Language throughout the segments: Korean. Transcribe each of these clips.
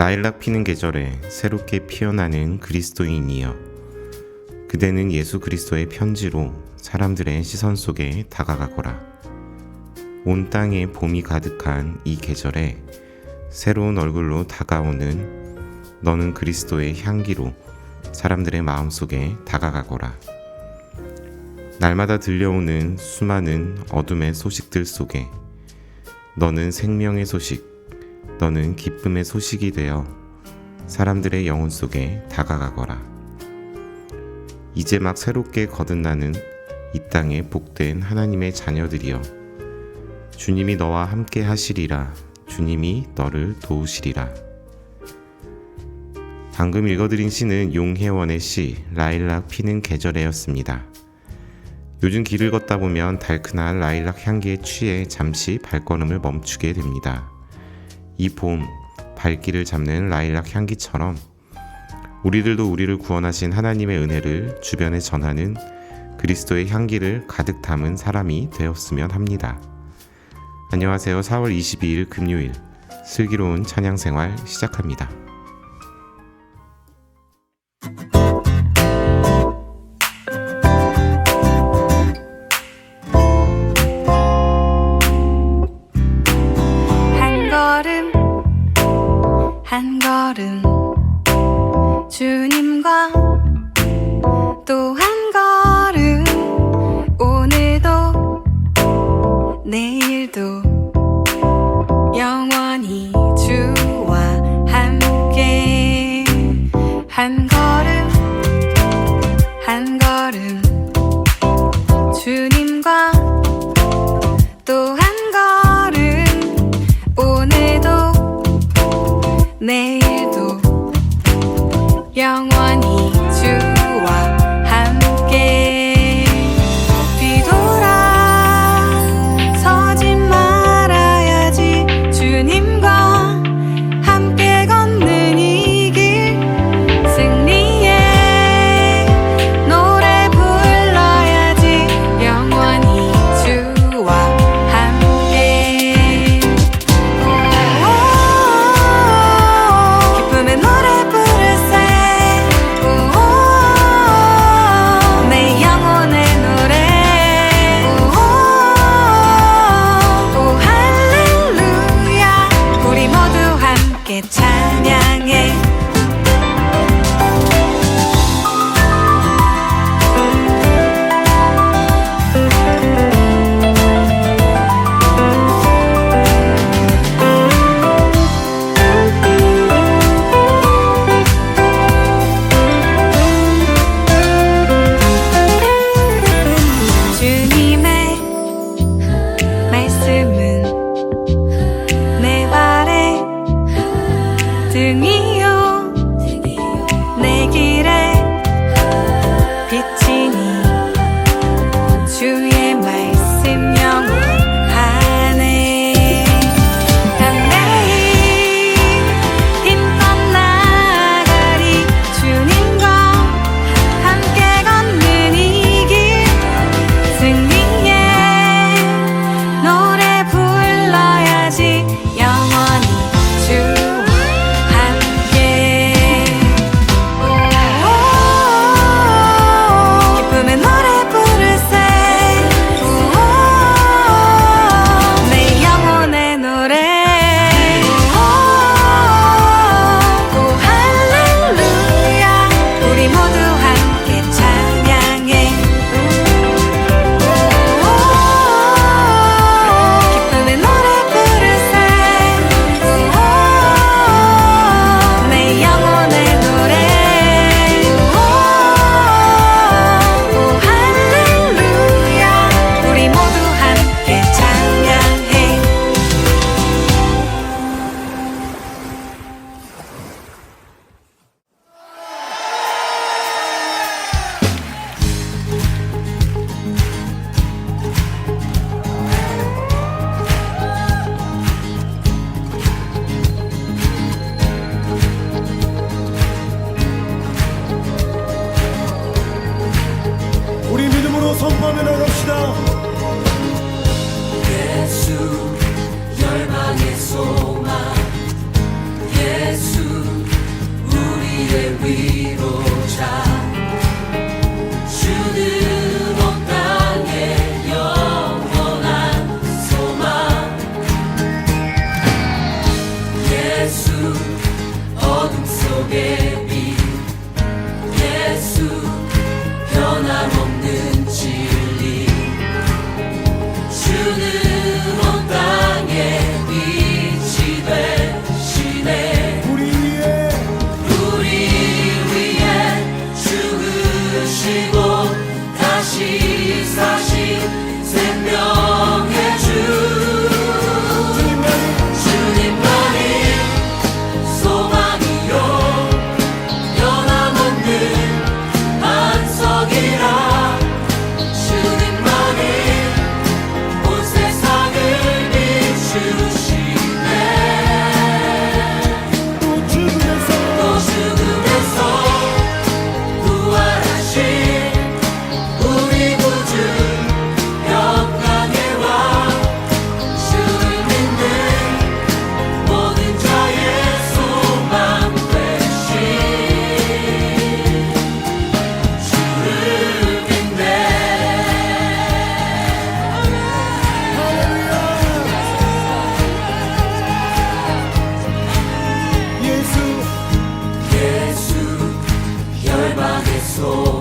라일락 피는 계절에 새롭게 피어나는 그리스도인이여. 그대는 예수 그리스도의 편지로 사람들의 시선 속에 다가가거라. 온 땅에 봄이 가득한 이 계절에 새로운 얼굴로 다가오는 너는 그리스도의 향기로 사람들의 마음 속에 다가가거라. 날마다 들려오는 수많은 어둠의 소식들 속에 너는 생명의 소식, 너는 기쁨의 소식이 되어 사람들의 영혼 속에 다가가거라. 이제 막 새롭게 거듭나는 이 땅의 복된 하나님의 자녀들이여. 주님이 너와 함께 하시리라. 주님이 너를 도우시리라. 방금 읽어드린 시는 용혜원의 시 라일락 피는 계절에였습니다. 요즘 길을 걷다 보면 달큰한 라일락 향기에 취해 잠시 발걸음을 멈추게 됩니다. 이 봄, 발길을 잡는 라일락 향기처럼 우리들도 우리를 구원하신 하나님의 은혜를 주변에 전하는 그리스도의 향기를 가득 담은 사람이 되었으면 합니다. 안녕하세요. 4월 22일 금요일 슬기로운 찬양 생활 시작합니다. 주님과 또 한 걸음. 오늘도 내일도 영원 우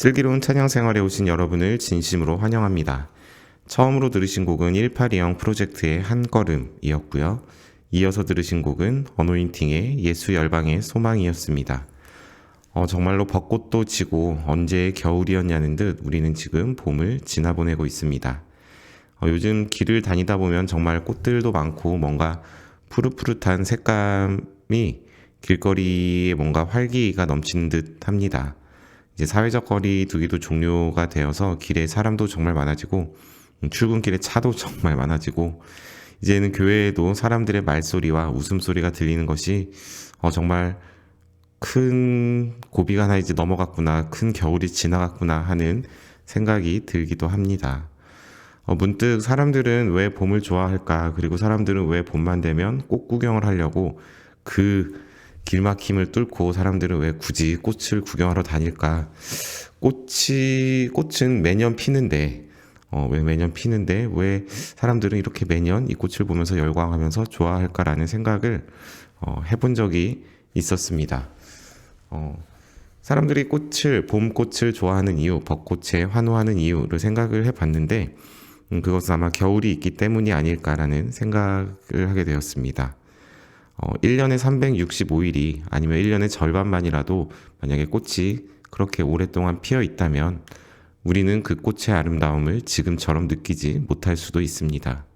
슬기로운 찬양 생활에 오신 여러분을 진심으로 환영합니다. 처음으로 들으신 곡은 1820 프로젝트의 한 걸음이었고요. 이어서 들으신 곡은 어노인팅의 예수 열방의 소망이었습니다. 어, 정말로 벚꽃도 지고 언제 겨울이었냐는 듯 우리는 지금 봄을 지나보내고 있습니다. 어, 요즘 길을 다니다 보면 정말 꽃들도 많고 뭔가 푸릇푸릇한 색감이 길거리에 뭔가 활기가 넘치는 듯 합니다. 이제 사회적 거리 두기도 종료가 되어서 길에 사람도 정말 많아지고 음, 출근길에 차도 정말 많아지고 이제는 교회에도 사람들의 말소리와 웃음소리가 들리는 것이 어, 정말 큰 고비가 하나 이제 넘어갔구나, 큰 겨울이 지나갔구나 하는 생각이 들기도 합니다. 어, 문득 사람들은 왜 봄을 좋아할까? 그리고 사람들은 왜 봄만 되면 꽃 구경을 하려고 그 길막힘을 뚫고 사람들은 왜 굳이 꽃을 구경하러 다닐까? 꽃이, 꽃은 매년 피는데, 어, 왜 매년 피는데, 왜 사람들은 이렇게 매년 이 꽃을 보면서 열광하면서 좋아할까라는 생각을 어, 해본 적이 있었습니다. 어, 사람들이 꽃을, 봄꽃을 좋아하는 이유, 벚꽃에 환호하는 이유를 생각을 해봤는데, 음, 그것은 아마 겨울이 있기 때문이 아닐까라는 생각을 하게 되었습니다. 어, 1년에 365일이 아니면 1년의 절반만이라도 만약에 꽃이 그렇게 오랫동안 피어 있다면 우리는 그 꽃의 아름다움을 지금처럼 느끼지 못할 수도 있습니다.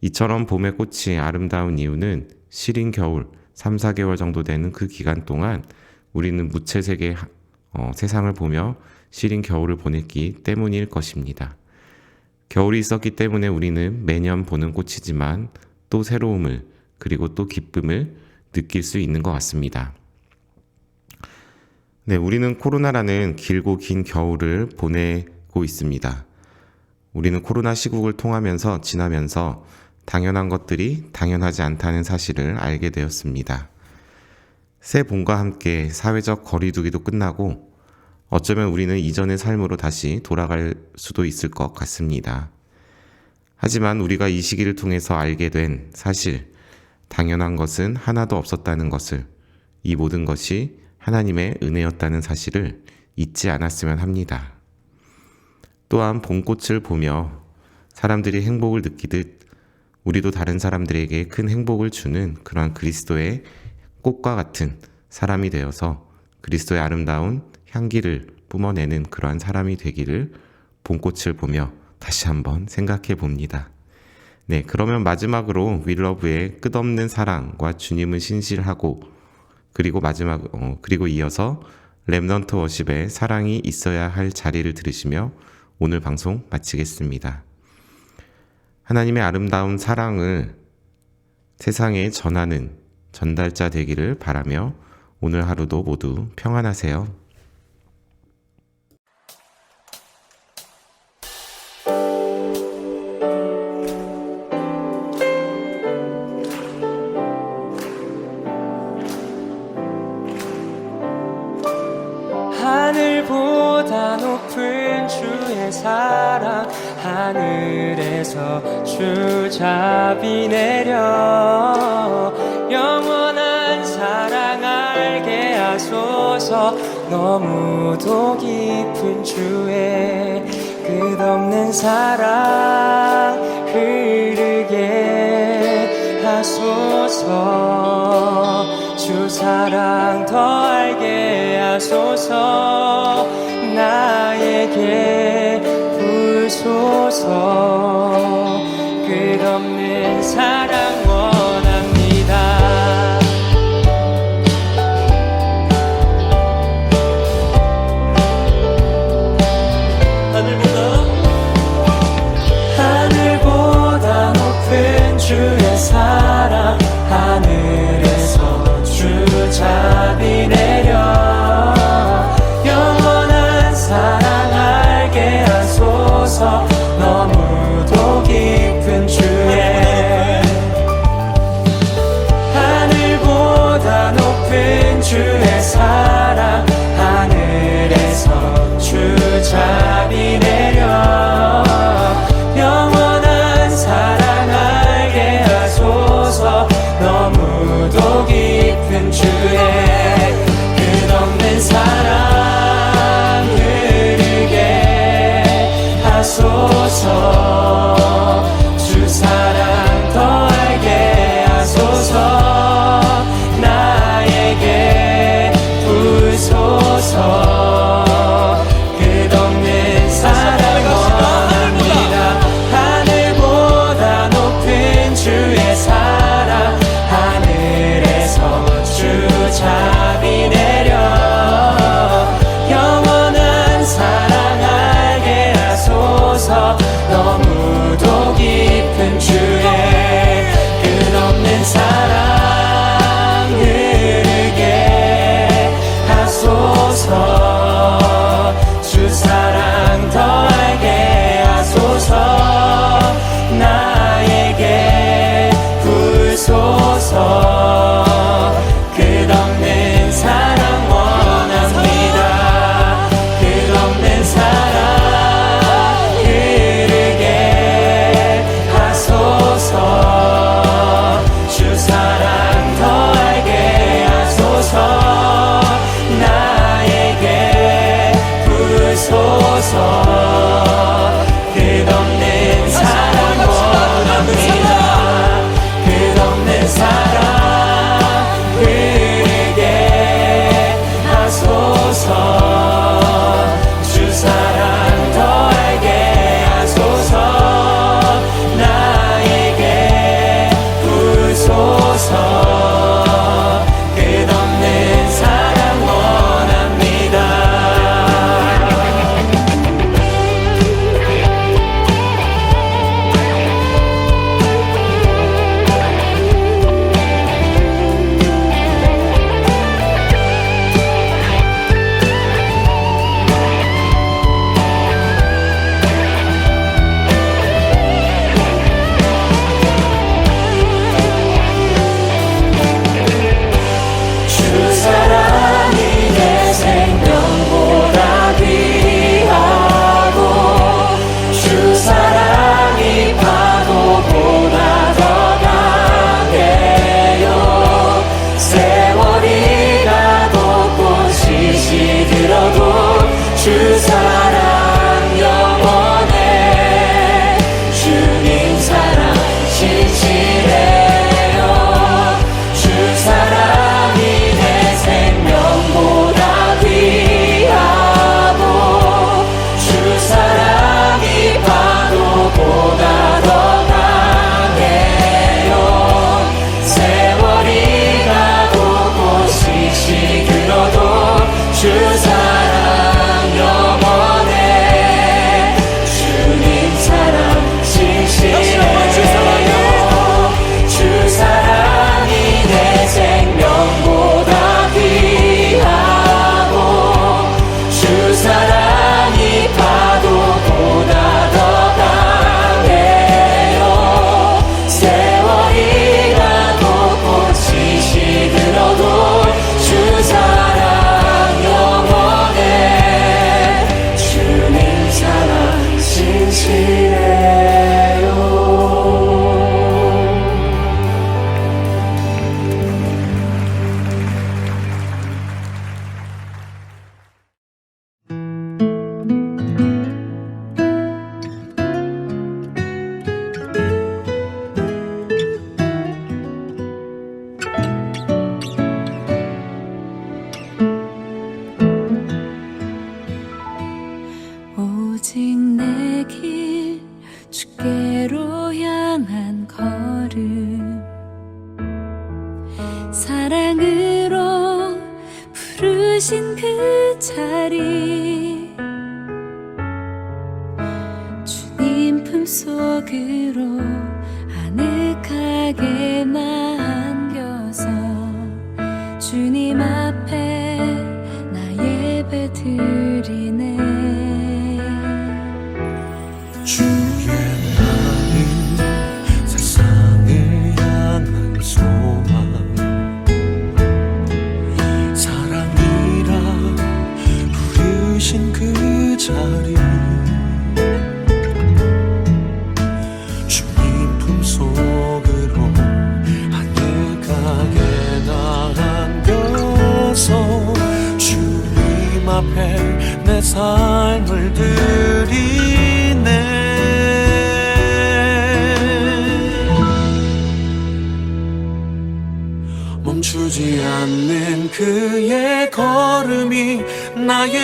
이처럼 봄의 꽃이 아름다운 이유는 시린 겨울 3, 4개월 정도 되는 그 기간 동안 우리는 무채색의 하- 어, 세상을 보며 시린 겨울을 보냈기 때문일 것입니다. 겨울이 있었기 때문에 우리는 매년 보는 꽃이지만 또 새로움을 그리고 또 기쁨을 느낄 수 있는 것 같습니다. 네, 우리는 코로나라는 길고 긴 겨울을 보내고 있습니다. 우리는 코로나 시국을 통하면서 지나면서 당연한 것들이 당연하지 않다는 사실을 알게 되었습니다. 새 봄과 함께 사회적 거리두기도 끝나고 어쩌면 우리는 이전의 삶으로 다시 돌아갈 수도 있을 것 같습니다. 하지만 우리가 이 시기를 통해서 알게 된 사실, 당연한 것은 하나도 없었다는 것을, 이 모든 것이 하나님의 은혜였다는 사실을 잊지 않았으면 합니다. 또한 봄꽃을 보며 사람들이 행복을 느끼듯 우리도 다른 사람들에게 큰 행복을 주는 그러한 그리스도의 꽃과 같은 사람이 되어서 그리스도의 아름다운 향기를 뿜어내는 그러한 사람이 되기를 봄꽃을 보며 다시 한번 생각해 봅니다. 네, 그러면 마지막으로 윌러브의 끝없는 사랑과 주님은 신실하고 그리고 마지막 어, 그리고 이어서 렘넌트 워십의 사랑이 있어야 할 자리를 들으시며 오늘 방송 마치겠습니다. 하나님의 아름다운 사랑을 세상에 전하는 전달자 되기를 바라며 오늘 하루도 모두 평안하세요. 보다 높은 주의 사랑 하늘에서 주잡이 내려. 영원한 사랑 알게 하소서. 너무도 깊은 주의 끝없는 사랑 흐르게 하소서. 주 사랑 더 알게 하소서. 나에게 부소서. 끝없는 사랑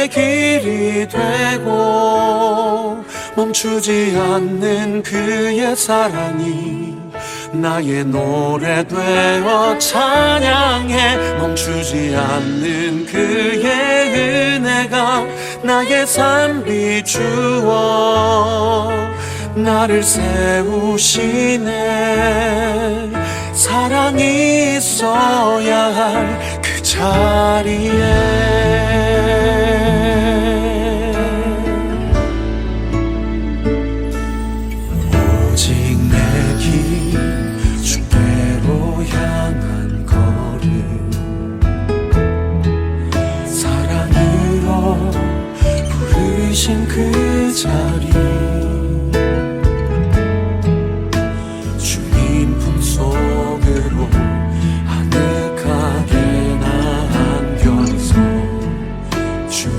길이 되고 멈추지 않는 그의 사랑이 나의 노래 되어 찬양해. 멈추지 않는 그의 은혜가 나의 삶 비추어 나를 세우시네. 사랑이 있어야 할 그 자리에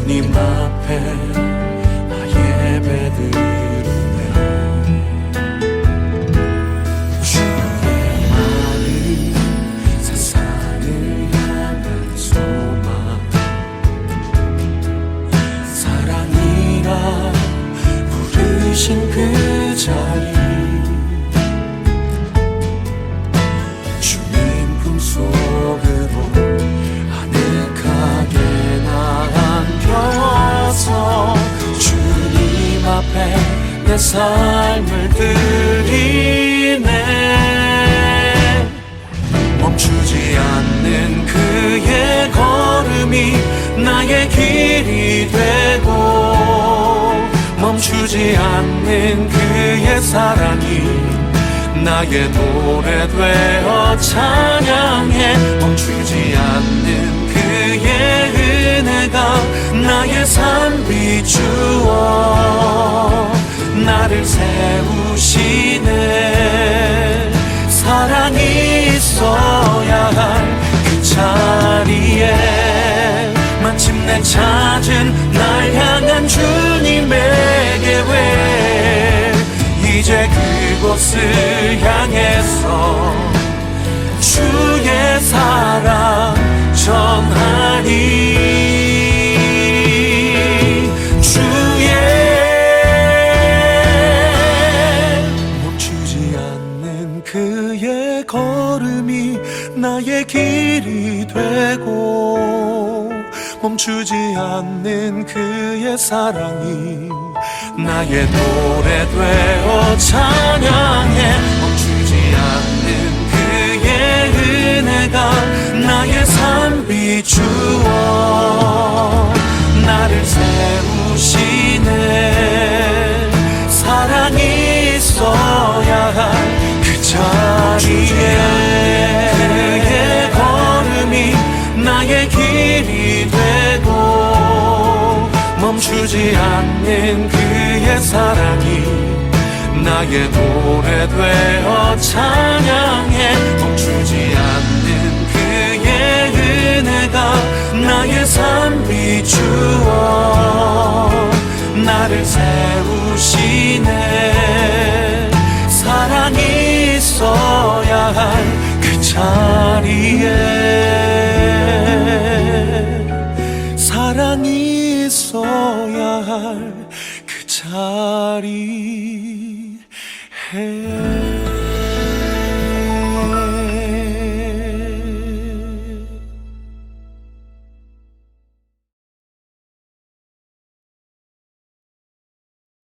주님 앞에 나의 길이 되고 멈추지 않는 그의 사랑이 나의 노래 되어 찬양해. 멈추지 않는 그의 은혜가 나의 삶 비추어 나를 세우시네. 사랑이 있어야 할 그 자리에 찾은 날 향한 주님의 계획 이제 그곳을 향해서 주의 사랑 전하니 사랑이 나의 노래 되어 찬양해. 멈추지 않는 그의 은혜가 나의 삶 비추어 나를 세우시네. 사랑이 있어야 할 그 자리에 멈추지 않는 그의 사랑이 나의 노래 되어 찬양해. 멈추지 않는 그의 은혜가 나의 삶 비추어 나를 세우시네. 사랑이 있어야 할 그 자리에 할그 자리에